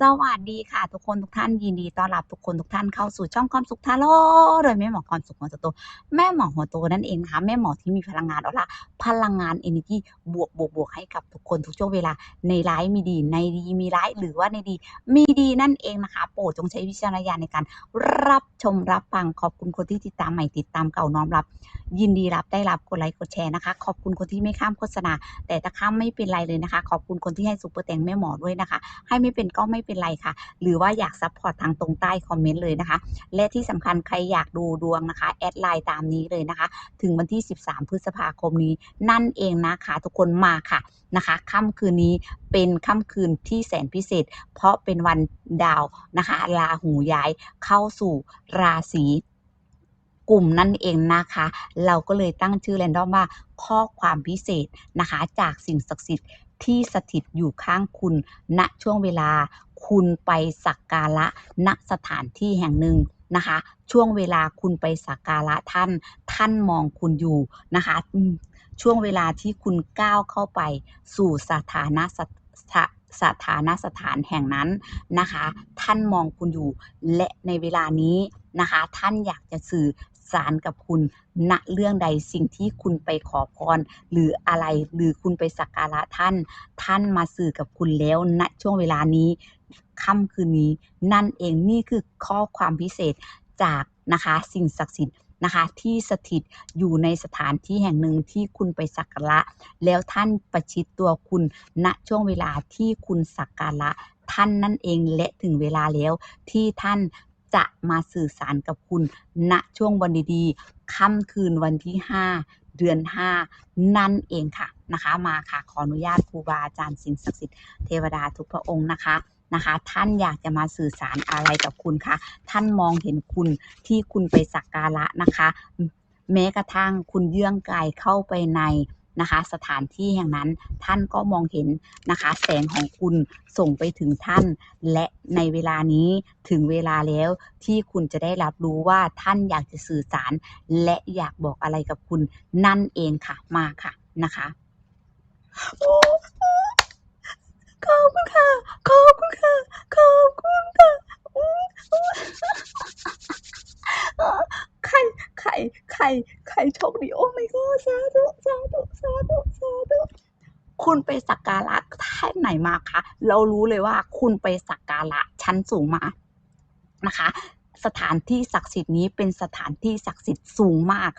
สวัสดีค่ะ ทุกคนทุกท่านยินดีต้อนรับทุกคนทุกท่านเข้าสู่ช่องความสุขทาโร่โดยแม่หมอความสุขหัวโตแม่หมอหัวโตนั่นเองนะคะแม่หมอที่มีพลังงานอาละพลังงาน energy บวกบวกบวกให้กับทุกคนทุกช่วงเวลาในร้ายมีดี ในดีมีร้ายหรือว่าในดีมีดีนั่นเองนะคะ โปรดจงใช้วิจารณญาณในการ รับชมรับฟังขอบคุณคนที่ติดตามใหม่ติดตามเก่าน้อมรับ ยินดีรับได้รับกดไลค์กดแชร์นะคะ ขอบคุณคนที่ไม่ข้ามโฆษณา แต่ถ้าข้ามไม่เป็นไรเลยนะคะ ขอบคุณคนที่ให้ซุปเปอร์แตงแม่หมอด้วยนะคะ ให้ไม่เป็นก็ไม่เป็นไรค่ะ หรือว่าอยากซัพพอร์ตทางตรงใต้คอมเมนต์เลยนะคะ และที่สำคัญใครอยากดูดวงนะคะ แอดไลน์ตามนี้เลยนะคะ ถึงวันที่ 13 พฤษภาคมนี้ นั่นเองนะคะทุกคนมาค่ะนะคะค่ำคืนนี้เป็นค่ำคืนที่แสนพิเศษ เพราะเป็นวันดาวนะคะราหูย้ายเข้าสู่ราศีกลุ่มนั่นเองนะคะ เราก็เลยตั้งชื่อแรนดอมว่าข้อความพิเศษนะคะ จากสิ่งศักดิ์สิทธิ์ที่สถิตอยู่ข้างคุณณช่วงเวลา คุณไปสักการะณสถานที่แห่งหนึ่งนะคะ ช่วงเวลาคุณไปสักการะท่าน ท่านมองคุณอยู่นะคะช่วงเวลาที่คุณก้าวเข้าไปสู่สถานะสถาสถานะสถานแห่งนั้นนะคะ ท่านมองคุณอยู่และในเวลานี้นะคะ ท่านอยากจะสื่อสารกับคุณณเรื่องใดสิ่งที่คุณไปขอพร หรืออะไรหรือคุณไปสักการะท่าน ท่านมาสื่อกับคุณแล้วณช่วงเวลานี้ ค่ำคืนนี้ นั่นเองนี่คือข้อความพิเศษจากนะคะสิ่งศักดิ์สิทธิ์นะคะที่สถิตอยู่ในสถานที่แห่งหนึ่งที่คุณไปสักการะ แล้วท่านประชิดตัวคุณณช่วงเวลาที่คุณสักการะท่านนั่นเองและถึงเวลาแล้วที่ท่านจะมาสื่อสารกับคุณณช่วงวันดีๆ ค่ำคืนวันที่ 5 เดือน 5 นั่นเองค่ะนะคะ มาค่ะขออนุญาตครูบาอาจารย์สิ่งศักดิ์สิทธิ์เทวดาทุกพระองค์นะคะ นะคะ ท่านอยากจะมาสื่อสารอะไรกับคุณคะท่านมองเห็นคุณที่คุณไปสักการะนะคะ แม้กระทั่งคุณเยื่องกายเข้าไปในนะคะ สถานที่แห่งนั้นท่านก็มองเห็นนะคะ แสงของคุณส่งไปถึงท่าน และในเวลานี้ถึงเวลาแล้วที่คุณจะได้รับรู้ว่าท่านอยากจะสื่อสาร และอยากบอกอะไรกับคุณนั่นเองค่ะมาค่ะนะคะ ขอบคุณค่ะ ขอบคุณค่ะ ขอบคุณค่ะอุ๊ยอุ๊ยใครใครใครใครโชคดีโอ้ my god สาธุสาธุสาธุสาธุคุณไปสักการะท่านไหนมาคะ เรารู้เลยว่าคุณไปสักการะชั้นสูงมา นะคะ สถานที่ศักดิ์สิทธิ์นี้เป็นสถานที่ศักดิ์สิทธิ์สูงมาก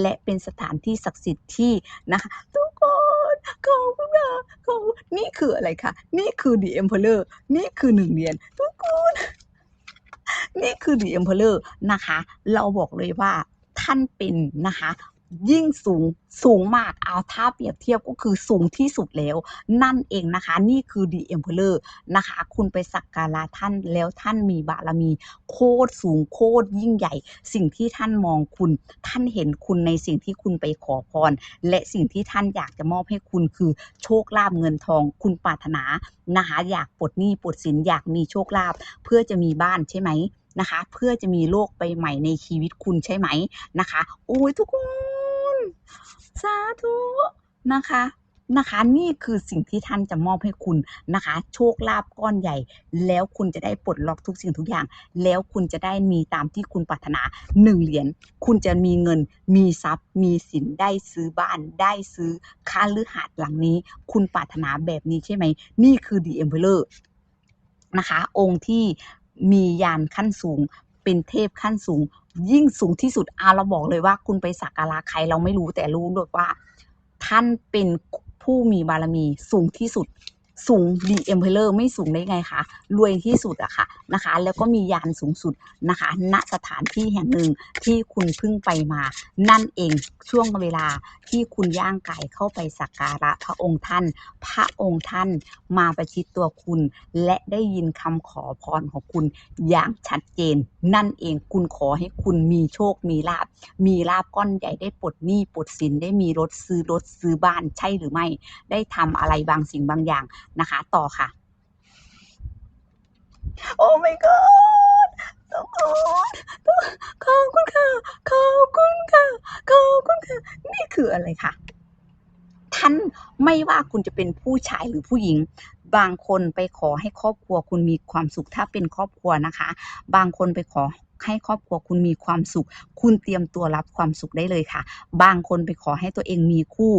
และเป็นสถานที่ศักดิ์สิทธิ์ที่นะคะทุกคน ขอบคุณค่ะขอบนี่คืออะไรคะ นี่คือ The Emperor นี่คือหนึ่งเหรียญทุกคนนี่คือ The Emperor นะคะ เราบอกเลยว่าท่านเป็นนะคะ ยิ่งสูงสูงมากเอาถ้าเปรียบเทียบก็คือสูงที่สุดแล้ว นั่นเองนะคะ นี่คือ The Emperor นะคะ คุณไปสักการะท่านแล้วท่านมีบารมี โคตรสูงโคตรยิ่งใหญ่ สิ่งที่ท่านมองคุณ ท่านเห็นคุณในสิ่งที่คุณไปขอพร และสิ่งที่ท่านอยากจะมอบให้คุณคือโชคลาภเงินทอง คุณปรารถนานะคะอยากปลดหนี้ปลดสินอยากมีโชคลาภเพื่อจะมีบ้านใช่ไหมนะคะ เพื่อจะมีโลกใบใหม่ในชีวิตคุณใช่ไหมนะคะ โอ้ยทุกคน สาธุนะคะนะคะ นี่คือสิ่งที่ท่านจะมอบให้คุณนะคะ โชคลาภก้อนใหญ่ แล้วคุณจะได้ปลดล็อกทุกสิ่งทุกอย่าง แล้วคุณจะได้มีตามที่คุณปรารถนาหนึ่งเหรียญคุณจะมีเงิน มีทรัพย์ มีสินได้ซื้อบ้านได้ซื้อค่าลือหาดหลังนี้ คุณปรารถนาแบบนี้ใช่ไหม นี่คือ The Emperor นะคะ องค์ที่มียานขั้นสูง เป็นเทพขั้นสูง ยิ่งสูงที่สุดอาเราบอกเลยว่าคุณไปสักการะใครเราไม่รู้แต่รู้เลยว่า ท่านเป็นผู้มีบารมีสูงที่สุดสูงดีเอ็มเพลเลอร์ไม่สูงได้ไงคะรวยที่สุดอะค่ะนะคะ แล้วก็มียานสูงสุดนะคะณสถานที่แห่งหนึ่งที่คุณเพิ่งไปมา นั่นเองช่วงเวลาที่คุณย่างกายเข้าไปสักการะพระองค์ท่าน พระองค์ท่านมาประชิดตัวคุณ และได้ยินคำขอพรของคุณอย่างชัดเจนนั่นเองคุณขอให้คุณมีโชคมีลาบมีลาบก้อนใหญ่ได้ปลดหนี้ปลดสินได้มีรถซื้อรถซื้อบ้านใช่หรือไม่ ได้ทำอะไรบางสิ่งบางอย่างนะคะ ต่อค่ะ โอ้ my god ทุกคนขอบคุณค่ะ ขอบคุณค่ะ ขอบคุณค่ะ นี่คืออะไรคะ ท่านไม่ว่าคุณจะเป็นผู้ชายหรือผู้หญิง บางคนไปขอให้ครอบครัวคุณมีความสุขถ้าเป็นครอบครัวนะคะ บางคนไปขอให้ครอบครัวคุณมีความสุข คุณเตรียมตัวรับความสุขได้เลยค่ะ บางคนไปขอให้ตัวเองมีคู่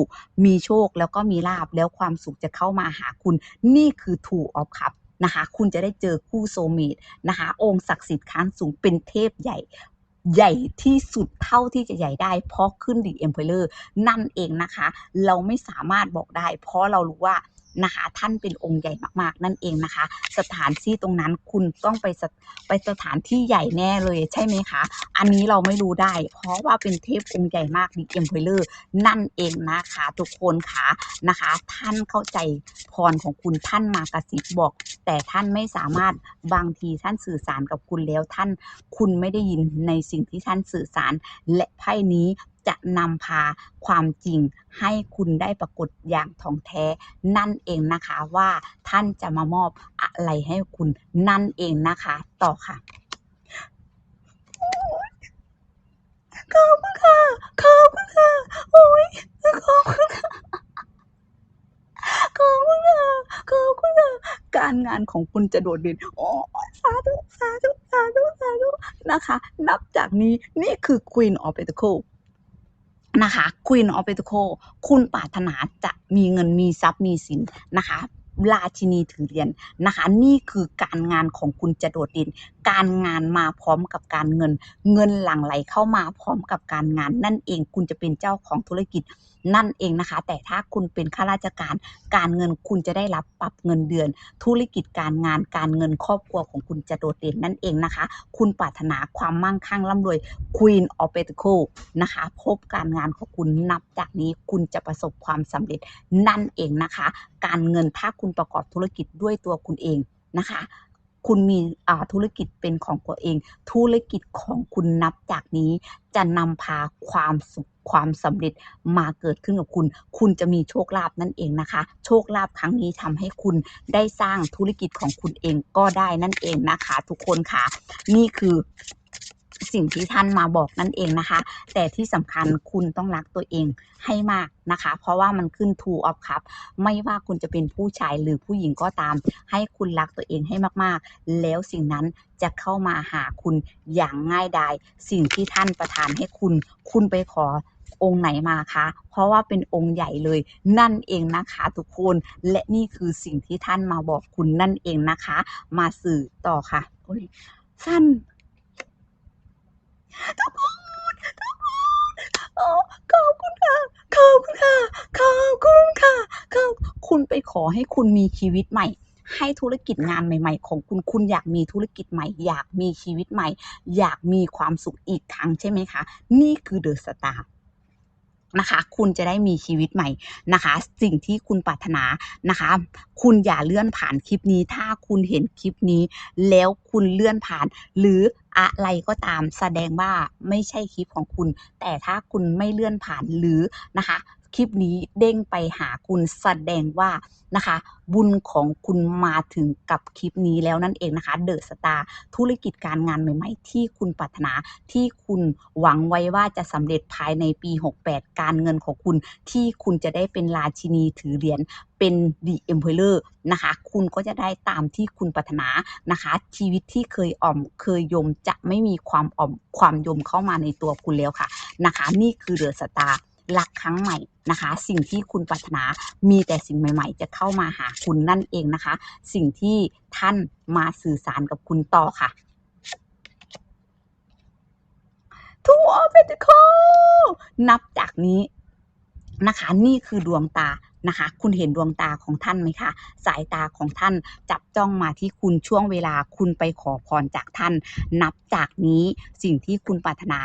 มีโชคแล้วก็มีลาบแล้วความสุขจะเข้ามาหาคุณ นี่คือ Two of Cup นะคะ คุณจะได้เจอคู่โซเมตนะคะ องค์ศักดิ์สิทธิ์ค้างสูงเป็นเทพใหญ่ ใหญ่ที่สุดเท่าที่จะใหญ่ได้ เพราะขึ้นดีเอ็มเพลเลอร์นั่นเองนะคะ เราไม่สามารถบอกได้ เพราะเรารู้ว่า นะคะ ท่านเป็นองค์ใหญ่มากๆ นั่นเองนะคะ สถานที่ตรงนั้นคุณต้องไปไปสถานที่ใหญ่แน่เลยใช่ไหมคะ อันนี้เราไม่รู้ได้ เพราะว่าเป็นเทพองค์ใหญ่มากดีเอ็มเพลเลอร์นั่นเองนะคะทุกคนคะนะคะ ท่านเข้าใจพรของคุณท่านมากระซิบบอก แต่ท่านไม่สามารถบางทีท่านสื่อสารกับคุณแล้วท่าน คุณไม่ได้ยินในสิ่งที่ท่านสื่อสารและไพ่นี้ จะนำพาความจริงให้คุณได้ปรากฏอย่างท่องแท้ นั่นเองนะคะว่าท่านจะมามอบอะไรให้คุณนั่นเองนะคะ ต่อค่ะขอบคุณค่ะขอบคุณค่ะโอ้ยขอบคุณค่ะขอบคุณค่ะขอบคุณค่ะการงานของคุณจะโดดเด่นโอ้สาธุสาธุสาธุสาธุนะคะ นับจากนี้นี่คือ Queen of Pentacle นะคะ Queen of Pentacles คุณปรารถนาจะมีเงินมีทรัพย์มีสินนะคะราชินีถือเหรียญนะคะ นี่คือการงานของคุณจะโดดเด่นการงานมาพร้อมกับการเงิน เงินหลั่งไหลเข้ามาพร้อมกับการงาน นั่นเองคุณจะเป็นเจ้าของธุรกิจ นั่นเองนะคะ แต่ถ้าคุณเป็นข้าราชการ การเงินคุณจะได้รับปรับเงินเดือน ธุรกิจการงานการเงินครอบครัวของคุณจะโดดเด่นนั่นเองนะคะ คุณปรารถนาความมั่งคั่งร่ำรวย Queen of Pentacle นะคะพบการงานของคุณนับจากนี้คุณจะประสบความสำเร็จนั่นเองนะคะ การเงินถ้าคุณประกอบธุรกิจด้วยตัวคุณเองนะคะคุณมีธุรกิจเป็นของตัวเอง ธุรกิจของคุณนับจากนี้จะนำพาความสุข ความสำเร็จมาเกิดขึ้นกับคุณ คุณจะมีโชคลาภนั่นเองนะคะ โชคลาภครั้งนี้ทำให้คุณได้สร้างธุรกิจของคุณเองก็ได้นั่นเองนะคะ ทุกคนค่ะ นี่คือสิ่งที่ท่านมาบอกนั่นเองนะคะ แต่ที่สำคัญคุณต้องรักตัวเองให้มากนะคะ เพราะว่ามันขึ้น two of cup ไม่ว่าคุณจะเป็นผู้ชายหรือผู้หญิงก็ตาม ให้คุณรักตัวเองให้มากๆ แล้วสิ่งนั้นจะเข้ามาหาคุณอย่างง่ายดาย สิ่งที่ท่านประทานให้คุณ คุณไปขอ องค์ไหนมาคะเพราะว่าเป็นองค์ใหญ่เลยนั่นเองนะคะทุกคนและนี่คือสิ่งที่ท่านมาบอกคุณนั่นเองนะคะ มาสื่อต่อค่ะโอ้ยสั้นทุกคนทุกคนอ๋อขอบคุณค่ะขอบคุณค่ะขอบคุณค่ะขอบคุณไปขอให้คุณมีชีวิตใหม่ให้ธุรกิจงานใหม่ ๆ ของคุณ คุณอยากมีธุรกิจใหม่ อยากมีชีวิตใหม่ อยากมีความสุขอีกครั้งใช่ไหมคะ นี่คือเดอะสตาร์ นะคะ คุณจะได้มีชีวิตใหม่นะคะ สิ่งที่คุณปรารถนานะคะ คุณอย่าเลื่อนผ่านคลิปนี้ ถ้าคุณเห็นคลิปนี้ แล้วคุณเลื่อนผ่าน หรืออะไรก็ตามแสดงว่าไม่ใช่คลิปของคุณ แต่ถ้าคุณไม่เลื่อนผ่านหรือนะคะ คลิปนี้เด้งไปหาคุณแสดงว่านะคะ บุญของคุณมาถึงกับคลิปนี้แล้วนั่นเองนะคะเดอะสตาร์ธุรกิจการงานใหม่ๆ ที่คุณปรารถนาที่คุณหวังไว้ว่าจะสำเร็จภายในปี 68 การเงินของคุณ ที่คุณจะได้เป็นราชินีถือเหรียญเป็นดีเอ็มเพลอร์นะคะ คุณก็จะได้ตามที่คุณปรารถนานะคะ ชีวิตที่เคยอ่อมเคยยมจะไม่มีความอ่อมความยมเข้ามาในตัวคุณแล้วค่ะนะคะ นี่คือเดอะสตาร์ รักครั้งใหม่นะคะ สิ่งที่คุณปรารถนามีแต่สิ่งใหม่ ๆ จะเข้ามาหาคุณนั่นเองนะคะ สิ่งที่ท่านมาสื่อสารกับคุณต่อค่ะทูออฟเปติคอนับจากนี้นะคะ นี่คือดวงตา นะคะ คุณเห็นดวงตาของท่านไหมคะ สายตาของท่านจับจ้องมาที่คุณช่วงเวลาคุณไปขอพรจากท่าน นับจากนี้สิ่งที่คุณปรารถนา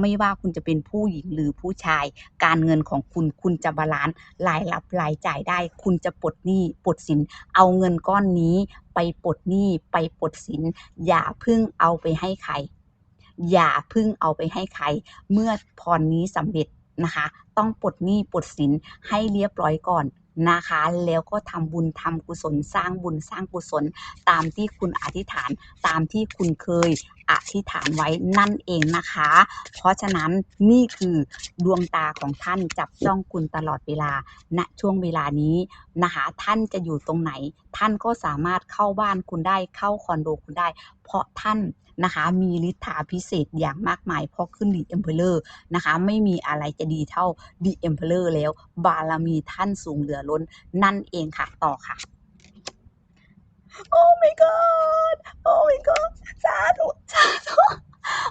ไม่ว่าคุณจะเป็นผู้หญิงหรือผู้ชาย การเงินของคุณคุณจะบาลานซ์รายรับรายจ่ายได้ คุณจะปลดหนี้ปลดสินเอาเงินก้อนนี้ไปปลดหนี้ไปปลดสินอย่าเพิ่งเอาไปให้ใคร อย่าเพึ่งเอาไปให้ใคร เมื่อพรนี้สำเร็จ นะคะ ต้องปลดหนี้ปลดสินให้เรียบร้อยก่อนนะคะ แล้วก็ทำบุญทำกุศลสร้างบุญสร้างกุศล ตามที่คุณอธิษฐานตามที่คุณเคยอธิษฐานไว้นั่นเองนะคะ เพราะฉะนั้นนี่คือดวงตาของท่านจับจ้องคุณตลอดเวลาณช่วงเวลานี้นะคะ ท่านจะอยู่ตรงไหน ท่านก็สามารถเข้าบ้านคุณได้เข้าคอนโดคุณได้ เพราะท่าน นะคะ มีฤทธาพิเศษอย่างมากมายเพราะขึ้นดีเอ็มเพลเลอร์นะคะ ไม่มีอะไรจะดีเท่าดีเอ็มเพลเลอร์แล้ว บารมีท่านสูงเหลือล้นนั่นเองค่ะต่อค่ะโอ้ my god โอ้ my god สาธุสาธุ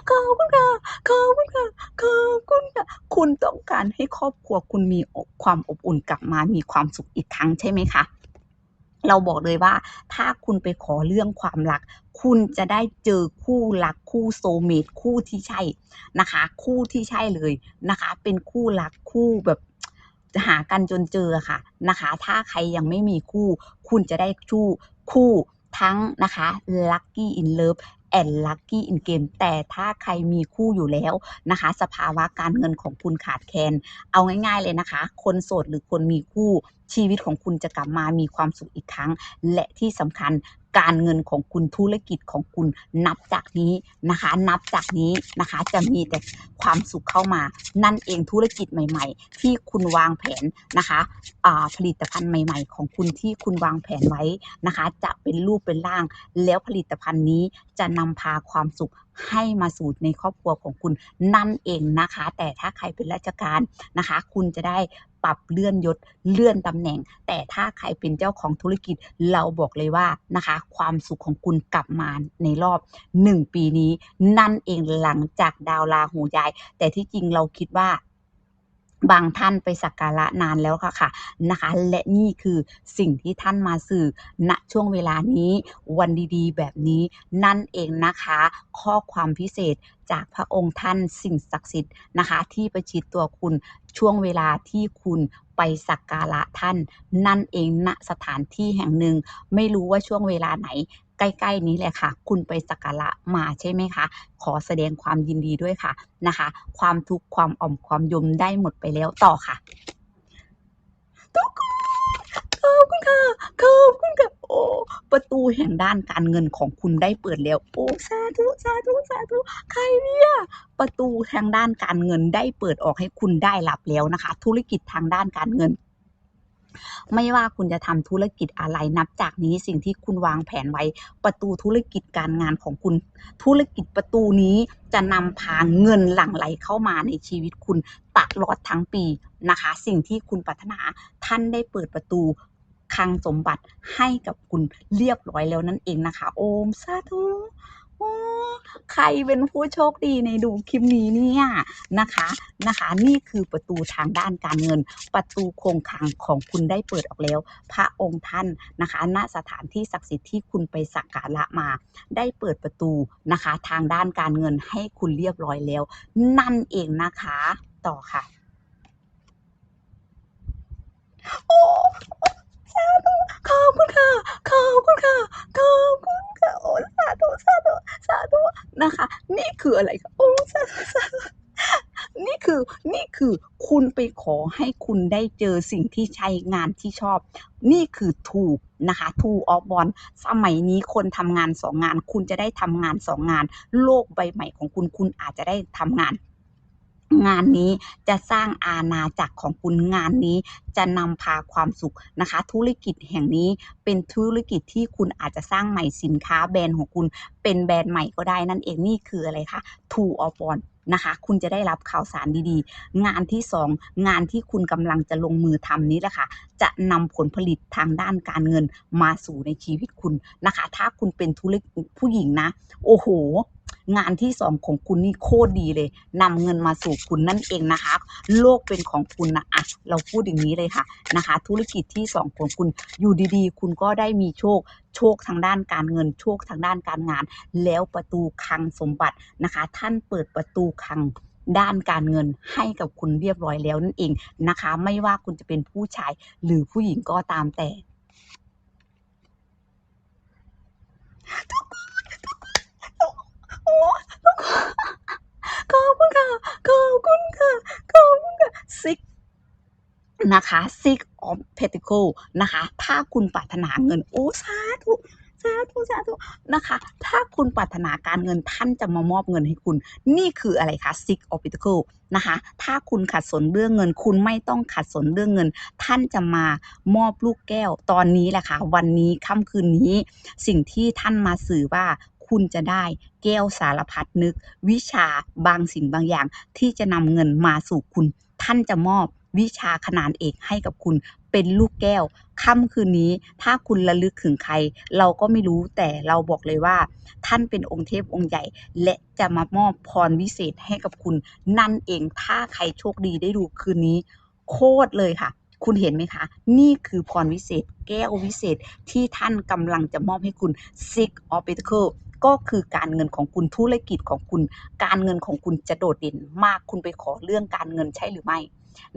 ขอบคุณค่ะขอบคุณค่ะขอบคุณค่ะคุณต้องการให้ครอบครัวคุณมีความอบอุ่นกลับมา มีความสุขอีกครั้งใช่ไหมคะเราบอกเลยว่าถ้าคุณไปขอเรื่องความรัก คุณจะได้เจอคู่รักคู่โซเมตคู่ที่ใช่นะคะ คู่ที่ใช่เลยนะคะ เป็นคู่รักคู่แบบหากันจนเจอค่ะนะคะ ถ้าใครยังไม่มีคู่ คุณจะได้คู่คู่ทั้งนะคะ Lucky in Love and Lucky in Game แต่ถ้าใครมีคู่อยู่แล้วนะคะ สภาวะการเงินของคุณขาดแคลนเอาง่าย ๆเลยนะคะ คนโสดหรือคนมีคู่ชีวิตของคุณจะกลับมามีความสุขอีกครั้ง และที่สำคัญ การเงินของคุณธุรกิจของคุณนับจากนี้นะคะ นับจากนี้นะคะ จะมีแต่ความสุขเข้ามา นั่นเองธุรกิจใหม่ ๆ ที่คุณวางแผนนะคะผลิตภัณฑ์ใหม่ ๆ ของคุณที่คุณวางแผนไว้นะคะ จะเป็นรูปเป็นร่าง แล้วผลิตภัณฑ์นี้จะนำพาความสุข ให้มาสูตรในครอบครัวของคุณนั่นเองนะคะ แต่ถ้าใครเป็นราชการนะคะ คุณจะได้ปรับเลื่อนยศเลื่อนตำแหน่ง แต่ถ้าใครเป็นเจ้าของธุรกิจเราบอกเลยว่านะคะ ความสุขของคุณกลับมาในรอบ 1 ปีนี้ นั่นเองหลังจากดาวลาหูย้าย แต่ที่จริงเราคิดว่า บางท่านไปสักการะนานแล้วค่ะค่ะนะคะ และนี่คือสิ่งที่ท่านมาสื่อณช่วงเวลานี้วันดีๆ แบบนี้นั่นเองนะคะ ข้อความพิเศษจากพระองค์ท่านสิ่งศักดิ์สิทธิ์นะคะ ที่ประชิดตัวคุณช่วงเวลาที่คุณไปสักการะท่าน นั่นเองณสถานที่แห่งหนึ่ง ไม่รู้ว่าช่วงเวลาไหน ใกล้ๆนี้แหละค่ะ คุณไปสักการะมาใช่ไหมคะ ขอแสดงความยินดีด้วยค่ะนะคะ ความทุกข์ความอ่อมความยมได้หมดไปแล้วต่อค่ะทุกคนขอบคุณค่ะขอบคุณค่ะโอ้ประตูแห่งด้านการเงินของคุณได้เปิดแล้ว โอ้สาธุสาธุสาธุใครเนี่ยประตูทางด้านการเงินได้เปิดออกให้คุณได้รับแล้วนะคะ ธุรกิจทางด้านการเงิน ไม่ว่าคุณจะทำธุรกิจอะไรนับจากนี้สิ่งที่คุณวางแผนไว้ประตูธุรกิจการงานของคุณ ธุรกิจประตูนี้จะนำพาเงินหลั่งไหลเข้ามาในชีวิตคุณตลอดทั้งปีนะคะ สิ่งที่คุณปรารถนาท่านได้เปิดประตูคลังสมบัติให้กับคุณเรียบร้อยแล้วนั่นเองนะคะ โอมสาธุ ใครเป็นผู้โชคดีในดูคลิปนี้เนี่ยนะคะนะคะ นี่คือประตูทางด้านการเงิน ประตูโครงคลังของคุณได้เปิดออกแล้ว พระองค์ท่านนะคะณสถานที่ศักดิ์สิทธิ์ที่คุณไปสักการะมา ได้เปิดประตูนะคะ ทางด้านการเงินให้คุณเรียบร้อยแล้ว นั่นเองนะคะ ต่อค่ะ โอ้ คืออะไรคะโอ้สานี่คือนี่คือคุณไปขอให้คุณได้เจอสิ่งที่ใช้งานที่ชอบ นี่คือถูกนะคะทูออฟบอลสมัยนี้คนทำงานสองงาน คุณจะได้ทำงานสองงาน โลกใบใหม่ของคุณคุณอาจจะได้ทำงาน งานนี้จะสร้างอาณาจักรของคุณงานนี้ จะนำพาความสุขนะคะ ธุรกิจแห่งนี้เป็นธุรกิจที่คุณอาจจะสร้างใหม่สินค้าแบรนด์ของคุณ เป็นแบรนด์ใหม่ก็ได้นั่นเองนี่คืออะไรคะ Two of One นะคะคุณจะได้รับข่าวสารดีๆ งานที่สองงานที่คุณกำลังจะลงมือทำนี้แหละค่ะ จะนำผลผลิตทางด้านการเงินมาสู่ในชีวิตคุณนะคะ ถ้าคุณเป็นธุรกิจผู้หญิงนะ โอ้โห งานที่สองของคุณนี่โคตรดีเลยนำเงินมาสู่คุณนั่นเองนะคะ โลกเป็นของคุณนะอะเราพูดอย่างนี้เลยค่ะนะคะ ธุรกิจที่สองของคุณอยู่ดีๆ คุณก็ได้มีโชคโชคทางด้านการเงินโชคทางด้านการงาน แล้วประตูคังสมบัตินะคะ ท่านเปิดประตูคังด้านการเงินให้กับคุณเรียบร้อยแล้วนั่นเองนะคะ ไม่ว่าคุณจะเป็นผู้ชายหรือผู้หญิงก็ตามแต่ โอ้ขอบคุณค่ะ ขอบคุณค่ะ ขอบคุณค่ะ six นะคะ six of pentacle นะคะ ถ้าคุณปรารถนาเงิน โอ้ สาธุสาธุสาธุนะคะ ถ้าคุณปรารถนาการเงินท่านจะมามอบเงินให้คุณ นี่คืออะไรคะ six of pentacle นะคะ ถ้าคุณขัดสนเรื่องเงิน คุณไม่ต้องขัดสนเรื่องเงิน ท่านจะมามอบลูกแก้ว ตอนนี้แหละค่ะ วันนี้ค่ำคืนนี้ สิ่งที่ท่านมาสื่อว่า คุณจะได้แก้วสารพัดนึก วิชาบางสิ่งบางอย่าง ที่จะนำเงินมาสู่คุณ ท่านจะมอบวิชาขนานเอกให้กับคุณ เป็นลูกแก้วค่ำคืนนี้ ถ้าคุณระลึกถึงใคร เราก็ไม่รู้แต่เราบอกเลยว่า ท่านเป็นองค์เทพองค์ใหญ่ และจะมามอบพรวิเศษให้กับคุณ นั่นเองถ้าใครโชคดีได้ดูคืนนี้ โคตรเลยค่ะคุณเห็นไหมคะ นี่คือพรวิเศษ แก้ววิเศษที่ท่านกำลังจะมอบให้คุณ Six of Pentacles ก็คือการเงินของคุณธุรกิจของคุณ การเงินของคุณจะโดดเด่นมากคุณไปขอเรื่องการเงินใช่หรือไม่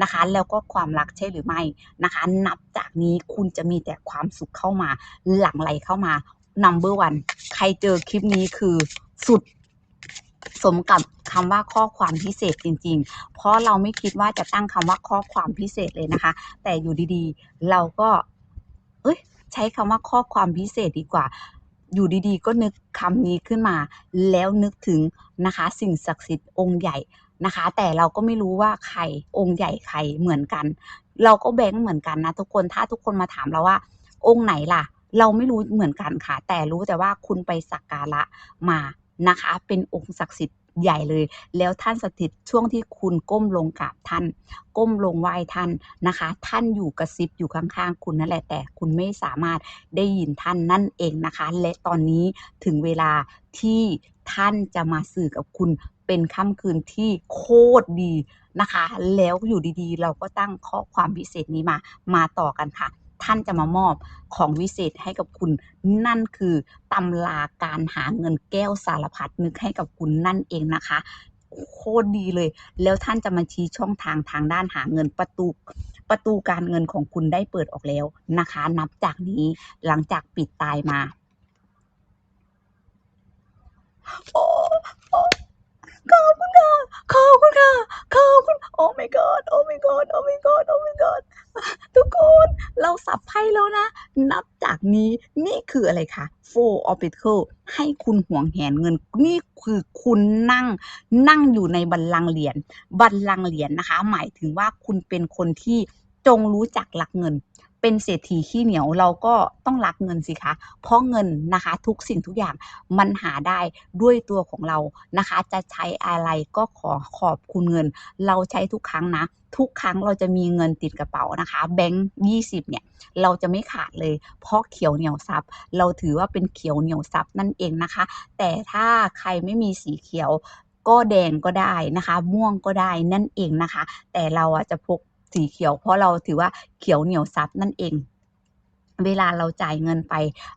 นะคะ แล้วก็ความรักใช่หรือไม่นะคะ นับจากนี้คุณจะมีแต่ความสุขเข้ามา หลั่งไหลเข้ามา number one ใครเจอคลิปนี้คือสุดสมกับคำว่าข้อความพิเศษจริง ๆ เพราะเราไม่คิดว่าจะตั้งคำว่าข้อความพิเศษเลยนะคะ แต่อยู่ดีๆ เราก็ เอ้ย ใช้คำว่าข้อความพิเศษดีกว่า อยู่ดีๆ ก็นึกคำนี้ขึ้นมา แล้วนึกถึงนะคะ สิ่งศักดิ์สิทธิ์องค์ใหญ่นะคะ แต่เราก็ไม่รู้ว่าใครองค์ใหญ่ใครเหมือนกัน เราก็แบงค์เหมือนกันนะทุกคนถ้าทุกคนมาถามเราว่า องค์ไหนล่ะ เราไม่รู้เหมือนกันค่ะ แต่รู้แต่ว่าคุณไปสักการะมานะคะ เป็นองค์ศักดิ์สิทธิ์ ใหญ่เลย แล้วท่านสถิตช่วงที่คุณก้มลงกราบท่าน ก้มลงไหว้ท่านนะคะ ท่านอยู่กระซิบอยู่ข้างๆ คุณนั่นแหละ แต่คุณไม่สามารถได้ยินท่านนั่นเองนะคะ และตอนนี้ถึงเวลาที่ท่านจะมาสื่อกับคุณเป็นค่ำคืนที่โคตรดีนะคะ แล้วอยู่ดีๆ เราก็ตั้งข้อความพิเศษนี้มา มาต่อกันค่ะ ท่านจะมามอบของวิเศษให้กับคุณ นั่นคือตำราการหาเงินแก้วสารพัดนึกให้กับคุณนั่นเองนะคะ โคตรดีเลย แล้วท่านจะมาชี้ช่องทางทางด้านหาเงินประตูประตูการเงินของคุณได้เปิดออกแล้วนะคะ นับจากนี้หลังจากปิดตายมาโอ้ ขอบคุณค่ะ ขอบคุณค่ะ ขอบคุณ โอ้ my god โอ้ my god โอ้ my god โอ้ my god ทุกคน เราสับไพ่แล้วนะ นับจากนี้นี่คืออะไรคะ Four of Pentacles ให้คุณห่วงแหนเงิน นี่คือคุณนั่ง นั่งอยู่ในบัลลังก์เหรียญ บัลลังก์เหรียญนะคะ หมายถึงว่าคุณเป็นคนที่จงรู้จักรักเงิน เป็นเศรษฐีขี้เหนียวเราก็ต้องรักเงินสิคะ เพราะเงินนะคะทุกสิ่งทุกอย่างมันหาได้ด้วยตัวของเรานะคะ จะใช้อะไรก็ขอขอบคุณเงิน เราใช้ทุกครั้งนะ ทุกครั้งเราจะมีเงินติดกระเป๋านะคะ แบงค์ยี่สิบเนี่ยเราจะไม่ขาดเลย เพราะเขียวเหนียวซับเราถือว่าเป็นเขียวเหนียวซับนั่นเองนะคะ แต่ถ้าใครไม่มีสีเขียวก็แดงก็ได้นะคะ ม่วงก็ได้นั่นเองนะคะ แต่เราอะจะพก สีเขียว เพราะเราถือว่าเขียวเหนียวซับนั่นเอง เวลาเราจ่ายเงินไป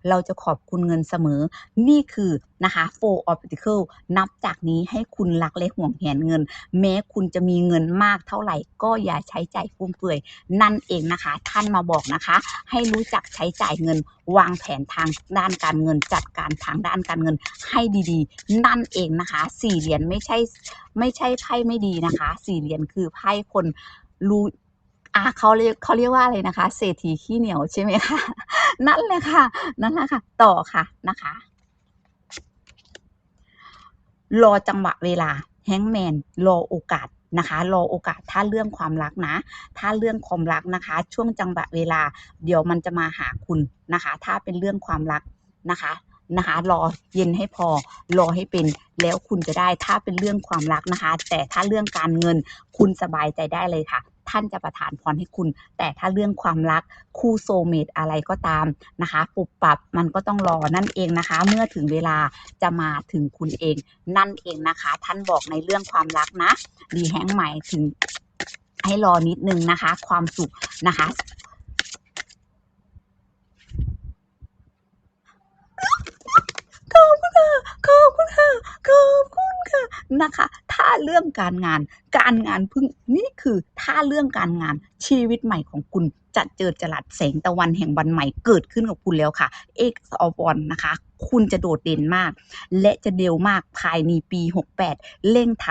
เราจะขอบคุณเงินเสมอ นี่คือนะคะ four obstacle นับจากนี้ให้คุณรักและห่วงแหนเงิน แม้คุณจะมีเงินมากเท่าไหร่ ก็อย่าใช้จ่ายฟุ่มเฟือยนั่นเองนะคะ ท่านมาบอกนะคะ ให้รู้จักใช้จ่ายเงิน วางแผนทางด้านการเงิน จัดการทางด้านการเงินให้ดีๆ นั่นเองนะคะ สี่เหรียญไม่ใช่ไม่ใช่ไพ่ไม่ดีนะคะ สี่เหรียญคือไพ่คนรู้ อะเขาเรียกเขาเรียกว่าอะไรนะคะ เศรษฐีขี้เหนียวใช่ไหมคะ นั่นแหละค่ะ นั่นแหละค่ะ ต่อค่ะนะคะ รอจังหวะเวลาแฮงแมนรอโอกาสนะคะรอโอกาสถ้าเรื่องความรักนะ ถ้าเรื่องความรักนะคะ ช่วงจังหวะเวลา เดี๋ยวมันจะมาหาคุณนะคะ ถ้าเป็นเรื่องความรักนะคะนะคะ รอเย็นให้พอ รอให้เป็นแล้วคุณจะได้ถ้าเป็นเรื่องความรักนะคะ แต่ถ้าเรื่องการเงินคุณสบายใจได้เลยค่ะ ท่านจะประทานพรให้คุณ แต่ถ้าเรื่องความรักคู่โซเมตอะไรก็ตามนะคะปุบปรับมันก็ต้องรอนั่นเองนะคะ เมื่อถึงเวลาจะมาถึงคุณเอง นั่นเองนะคะ ท่านบอกในเรื่องความรักนะดีแฮงใหม่ถึงให้รอนิดนึงนะคะ ความสุขนะคะ ขอบคุณค่ะขอบคุณค่ะขอบคุณค่ะนะคะ ถ้าเรื่องการงานการงานพึ่งนี่คือถ้าเรื่องการงานชีวิตใหม่ของคุณจะเจอจรัสแสงตะวันแห่งวันใหม่เกิดขึ้นกับคุณแล้วค่ะ X of One นะคะ คุณจะโดดเด่นมาก และจะเร็วมากภายในปี 68 เร่งท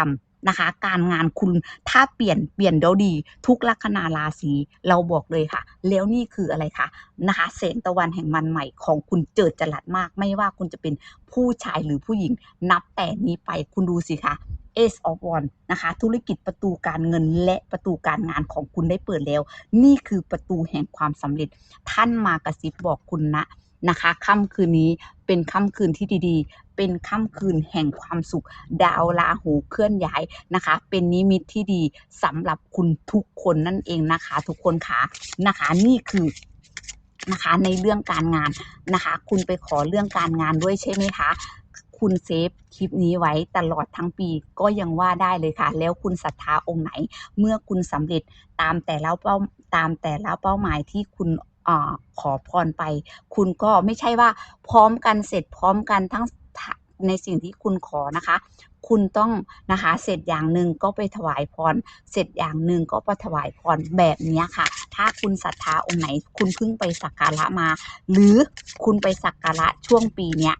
นะคะ การงานคุณถ้าเปลี่ยนเปลี่ยนแล้วดี ทุกลัคนาราศีเราบอกเลยค่ะ แล้วนี่คืออะไรคะนะคะแสงตะวันแห่งมันใหม่ของคุณเจิดจรัสมาก ไม่ว่าคุณจะเป็นผู้ชายหรือผู้หญิง นับแต่นี้ไปคุณดูสิคะ Ace of w a n d นะคะ ธุรกิจประตูการเงินและประตูการงานของคุณได้เปิดแล้ว นี่คือประตูแห่งความสำเร็จ ท่านมากระซิบบอกคุณนะ นะคะค่ำคืนนี้เป็นค่ำคืนที่ดีๆ เป็นค่ำคืนแห่งความสุข ดาวราหูเคลื่อนย้ายนะคะ เป็นนิมิตที่ดีสำหรับคุณทุกคนนั่นเองนะคะ ทุกคนค่ะนะคะ นี่คือนะคะในเรื่องการงานนะคะ คุณไปขอเรื่องการงานด้วยใช่ไหมคะคุณเซฟคลิปนี้ไว้ตลอดทั้งปีก็ยังว่าได้เลยค่ะ แล้วคุณศรัทธาองค์ไหน เมื่อคุณสำเร็จตามแต่ละเป้าตามแต่ละเป้าหมายที่คุณ อขอพรไป คุณก็ไม่ใช่ว่าพร้อมกันเสร็จพร้อมกันทั้งในสิ่งที่คุณขอนะคะ คุณต้องนะคะเสร็จอย่างหนึ่งก็ไปถวายพร เสร็จอย่างหนึ่งก็ไปถวายพรแบบนี้ค่ะ ถ้าคุณศรัทธาองค์ไหน คุณเพิ่งไปสักการะมา หรือคุณไปสักการะช่วงปีเนี้ย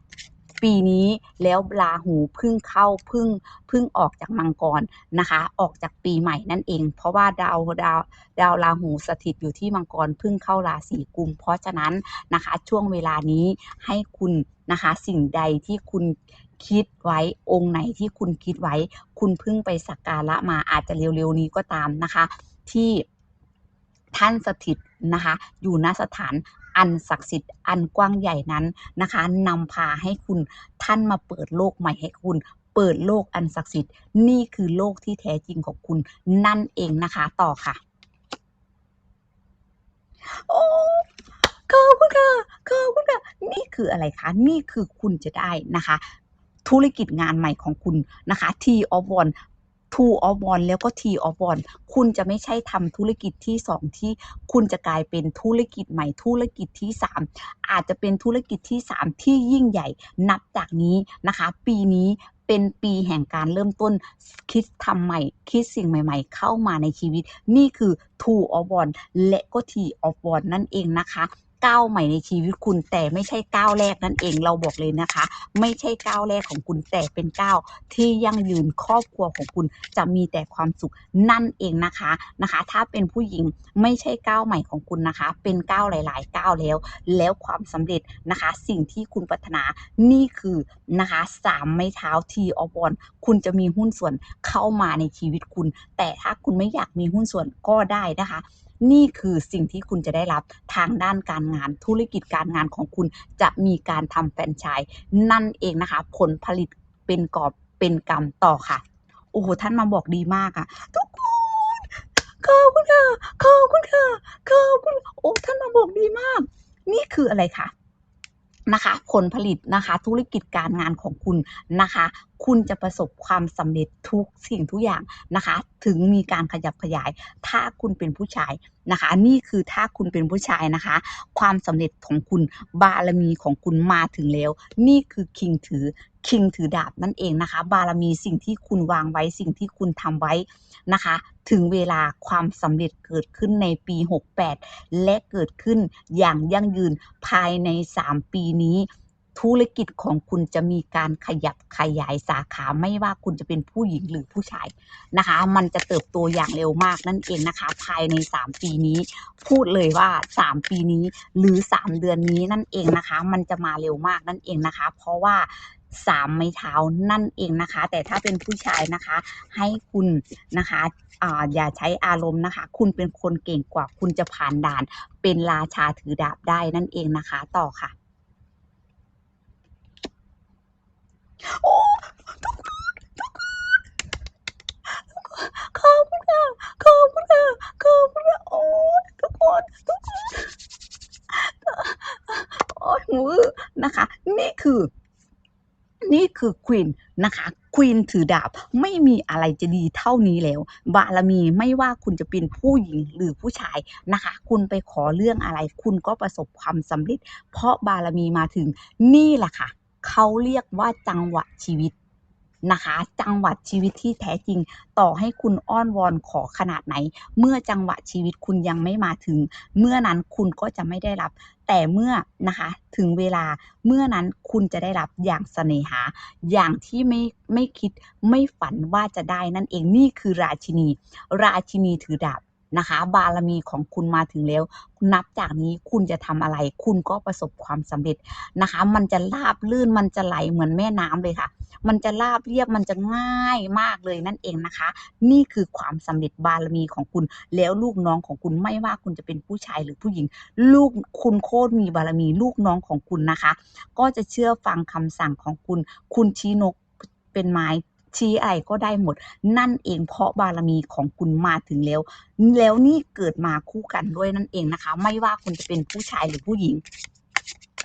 ปีนี้แล้วราหูพึ่งเข้าพึ่งพึ่งออกจากมังกรนะคะ ออกจากปีใหม่นั่นเอง เพราะว่าดาวดาวดาวราหูสถิตอยู่ที่มังกรพึ่งเข้าราศีกุม เพราะฉะนั้นนะคะ ช่วงเวลานี้ให้คุณนะคะ สิ่งใดที่คุณคิดไว้องค์ไหนที่คุณคิดไว้ คุณพิ่งไปสักการะมาอาจจะเร็วๆนี้ก็ตามนะคะ ที่ท่านสถิตนะคะ อยู่ณสถาน อันศักดิ์สิทธิ์อันกว้างใหญ่นั้นนะคะนำพาให้คุณท่านมาเปิดโลกใหม่ให้คุณเปิดโลกอันศักดิ์สิทธิ์นี่คือโลกที่แท้จริงของคุณนั่นเองนะคะต่อค่ะ โอ้ขอบคุณค่ะขอบคุณค่ะนี่คืออะไรคะ นี่คือคุณจะได้นะคะ ธุรกิจงานใหม่ของคุณนะคะ T of One Two of One แล้วก็ T of One คุณจะไม่ใช่ทำธุรกิจที่สองที่คุณจะกลายเป็นธุรกิจใหม่ธุรกิจที่สามอาจจะเป็นธุรกิจที่สามที่ยิ่งใหญ่ นับจากนี้นะคะ ปีนี้เป็นปีแห่งการเริ่มต้นคิดทำใหม่ คิดสิ่งใหม่ๆ เข้ามาในชีวิต นี่คือ Two of One และก็ T of One นั่นเองนะคะ ก้าวใหม่ในชีวิตคุณแต่ไม่ใช่ก้าวแรกนั่นเองเราบอกเลยนะคะ ไม่ใช่ก้าวแรกของคุณแต่เป็นก้าวที่ยั่งยืนครอบครัวของคุณจะมีแต่ความสุขนั่นเองนะคะนะคะ ถ้าเป็นผู้หญิงไม่ใช่ก้าวใหม่ของคุณนะคะ เป็นก้าวหลาย ๆ ก้าวแล้ว แล้วความสำเร็จนะคะ สิ่งที่คุณปรารถนานี่คือนะคะสามไม้เท้าทีออฟอนคุณจะมีหุ้นส่วนเข้ามาในชีวิตคุณ แต่ถ้าคุณไม่อยากมีหุ้นส่วนก็ได้นะคะ นี่คือสิ่งที่คุณจะได้รับทางด้านการงานธุรกิจการงานของคุณจะมีการทำแฟรนไชส์นั่นเองนะคะ ผลผลิตเป็นกอบเป็นกรรมต่อค่ะ โอ้โห ท่านมาบอกดีมากอะทุกคนขอบคุณค่ะขอบคุณค่ะขอบคุณโอ้ท่านมาบอกดีมาก นี่คืออะไรคะนะคะ ผลผลิตนะคะ ธุรกิจการงานของคุณนะคะคุณจะประสบความสำเร็จทุกสิ่งทุกอย่างนะคะ ถึงมีการขยับขยาย ถ้าคุณเป็นผู้ชายนะคะ นี่คือถ้าคุณเป็นผู้ชายนะคะ ความสำเร็จของคุณบารมีของคุณมาถึงแล้ว นี่คือคิงถือคิงถือดาบนั่นเองนะคะ บารมีสิ่งที่คุณวางไว้สิ่งที่คุณทำไว้นะคะ ถึงเวลาความสำเร็จเกิดขึ้นในปี 68 และเกิดขึ้นอย่างยั่งยืนภายใน 3 ปีนี้ ธุรกิจของคุณจะมีการขยับขยายสาขาไม่ว่าคุณจะเป็นผู้หญิงหรือผู้ชายนะคะ มันจะเติบโตอย่างเร็วมากนั่นเองนะคะ ภายใน 3 ปีนี้ พูดเลยว่า 3 ปีนี้หรือ 3 เดือนนี้นั่นเองนะคะ มันจะมาเร็วมากนั่นเองนะคะ เพราะว่าสามไม้เท้านั่นเองนะคะ แต่ถ้าเป็นผู้ชายนะคะ ให้คุณนะคะออย่าใช้อารมณ์นะคะ คุณเป็นคนเก่งกว่าคุณจะผ่านด่าน เป็นราชาถือดาบได้นั่นเองนะคะ ต่อค่ะ โอ้ทุกคนทุกคนขอบคุณค่ะขอบคุณค่ะขอบคุณค่ะโอ้ยทุกคนทุกคน โอ้อนะคะ นี่คือ นี่คือควีนนะคะควีนถือดาบไม่มีอะไรจะดีเท่านี้แล้ว บารมีไม่ว่าคุณจะเป็นผู้หญิงหรือผู้ชายนะคะ คุณไปขอเรื่องอะไร คุณก็ประสบความสำเร็จ เพราะบารมีมาถึงนี่แหละค่ะ เขาเรียกว่าจังหวะชีวิต นะคะ จังหวะชีวิตที่แท้จริง ต่อให้คุณอ้อนวอนขอขนาดไหน เมื่อจังหวะชีวิตคุณยังไม่มาถึง เมื่อนั้นคุณก็จะไม่ได้รับ แต่เมื่อนะคะถึงเวลาเมื่อนั้นคุณจะได้รับอย่างเสน่หา อย่างที่ไม่ไม่คิดไม่ฝันว่าจะได้นั่นเองนี่คือราชินี ราชินีถือดาบ นะคะ บารมีของคุณมาถึงแล้ว นับจากนี้คุณจะทำอะไร คุณก็ประสบความสำเร็จนะคะ มันจะราบลื่นมันจะไหลเหมือนแม่น้ำเลยค่ะ มันจะราบเรียบมันจะง่ายมากเลยนั่นเองนะคะ นี่คือความสำเร็จบารมีของคุณ แล้วลูกน้องของคุณไม่ว่าคุณจะเป็นผู้ชายหรือผู้หญิง ลูกคุณโคตรมีบารมีลูกน้องของคุณนะคะ ก็จะเชื่อฟังคำสั่งของคุณ คุณชี้นกเป็นไม้ ชี้อะไรก็ได้หมด นั่นเองเพราะบารมีของคุณมาถึงแล้ว แล้วนี่เกิดมาคู่กันด้วยนั่นเองนะคะ ไม่ว่าคุณจะเป็นผู้ชายหรือผู้หญิง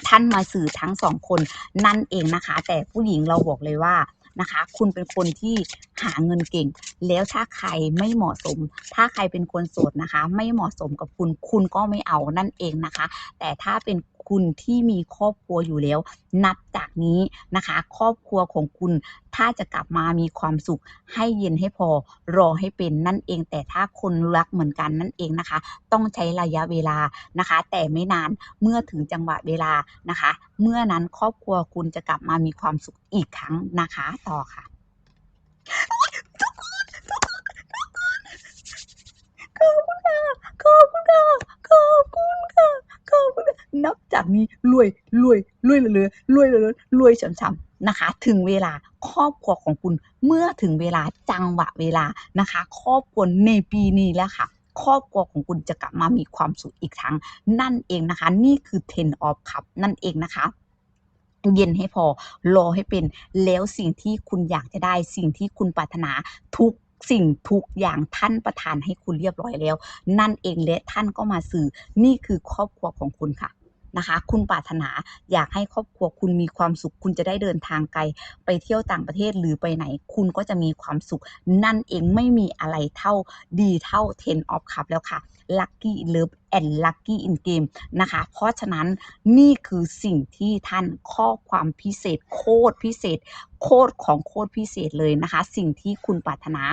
ท่านมาสื่อทั้งสองคนนั่นเองนะคะ แต่ผู้หญิงเราบอกเลยว่านะคะ คุณเป็นคนที่หาเงินเก่ง แล้วถ้าใครไม่เหมาะสม ถ้าใครเป็นคนโสดนะคะ ไม่เหมาะสมกับคุณคุณก็ไม่เอานั่นเองนะคะ แต่ถ้าเป็น คุณที่มีครอบครัวอยู่แล้ว นับจากนี้นะคะ ครอบครัวของคุณถ้าจะกลับมามีความสุขให้เย็นให้พอรอให้เป็นนั่นเอง แต่ถ้าคนรักเหมือนกันนั่นเองนะคะ ต้องใช้ระยะเวลานะคะ แต่ไม่นานเมื่อถึงจังหวะเวลานะคะ เมื่อนั้นครอบครัวคุณจะกลับมามีความสุขอีกครั้งนะคะ ต่อค่ะ ขอบคุณค่ะ ขอบคุณค่ะ ขอบคุณค่ะ ขอบคุณค่ะนับจากนี้รวยรวยรวยเหลือๆรวยเหลือๆรวยฉ่ำๆนะคะ ถึงเวลาครอบครัวของคุณเมื่อถึงเวลาจังหวะเวลานะคะ ครอบครัวในปีนี้แล้วค่ะครอบครัวของคุณจะกลับมามีความสุขอีกครั้ง นั่นเองนะคะ นี่คือ ten of cup นั่นเองนะคะเย็นให้พอรอให้เป็นแล้วสิ่งที่คุณอยากจะได้สิ่งที่คุณปรารถนาทุก สิ่งทุกอย่างท่านประทานให้คุณเรียบร้อยแล้ว นั่นเองและท่านก็มาสื่อนี่คือครอบครัวของคุณค่ะนะคะ คุณปรารถนาอยากให้ครอบครัวคุณมีความสุข คุณจะได้เดินทางไกล ไปเที่ยวต่างประเทศหรือไปไหน คุณก็จะมีความสุข นั่นเองไม่มีอะไรเท่าดีเท่า ten of cup แล้วค่ะ lucky in love and lucky in game นะคะ เพราะฉะนั้นนี่คือสิ่งที่ท่านข้อความพิเศษโคตรพิเศษ โคตรของโคตรพิเศษเลยนะคะ สิ่งที่คุณปรารถนา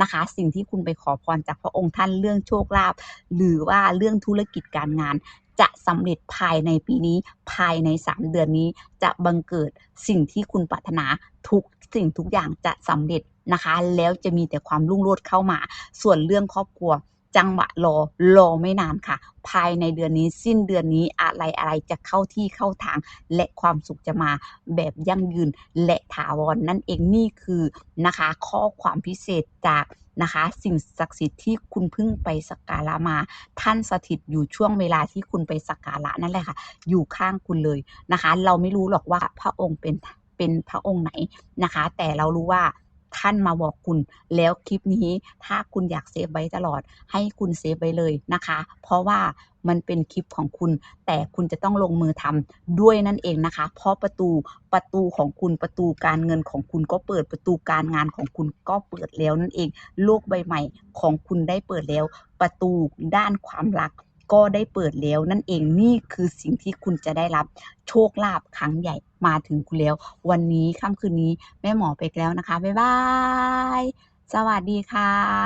นะคะ สิ่งที่คุณไปขอพรจากพระองค์ท่านเรื่องโชคลาภหรือว่าเรื่องธุรกิจการงานจะสำเร็จภายในปีนี้ภายใน 3 เดือนนี้จะบังเกิดสิ่งที่คุณปรารถนาทุกสิ่งทุกอย่างจะสำเร็จนะคะ แล้วจะมีแต่ความรุ่งโรจน์เข้ามา ส่วนเรื่องครอบครัว จังหวะรอรอไม่นานค่ะ ภายในเดือนนี้สิ้นเดือนนี้อะไรอะไรจะเข้าที่เข้าทาง และความสุขจะมาแบบยั่งยืนและถาวรนนั่นเองนี่คือนะคะ ข้อความพิเศษจากนะคะ สิ่งศักดิ์สิทธิ์ที่คุณเพิ่งไปสักการะมา ท่านสถิตอยู่ช่วงเวลาที่คุณไปสักการะนั่นแหละค่ะ อยู่ข้างคุณเลยนะคะ เราไม่รู้หรอกว่าพระองค์เป็นเป็นพระองค์ไหนนะคะ แต่เรารู้ว่า ท่านมาบอกคุณ แล้วคลิปนี้ถ้าคุณอยากเซฟไว้ตลอด ให้คุณเซฟไว้เลยนะคะ เพราะว่ามันเป็นคลิปของคุณ แต่คุณจะต้องลงมือทำด้วยนั่นเองนะคะ เพราะประตูประตูของคุณประตูการเงินของคุณก็เปิดประตูการงานของคุณก็เปิดแล้วนั่นเอง โลกใบใหม่ของคุณได้เปิดแล้ว ประตูด้านความรัก ก็ได้เปิดแล้วนั่นเองนี่คือสิ่งที่คุณจะได้รับโชคลาภครั้งใหญ่มาถึงคุณแล้ว วันนี้ค่ำคืนนี้แม่หมอไปแล้วนะคะ บ๊ายบาย สวัสดีค่ะ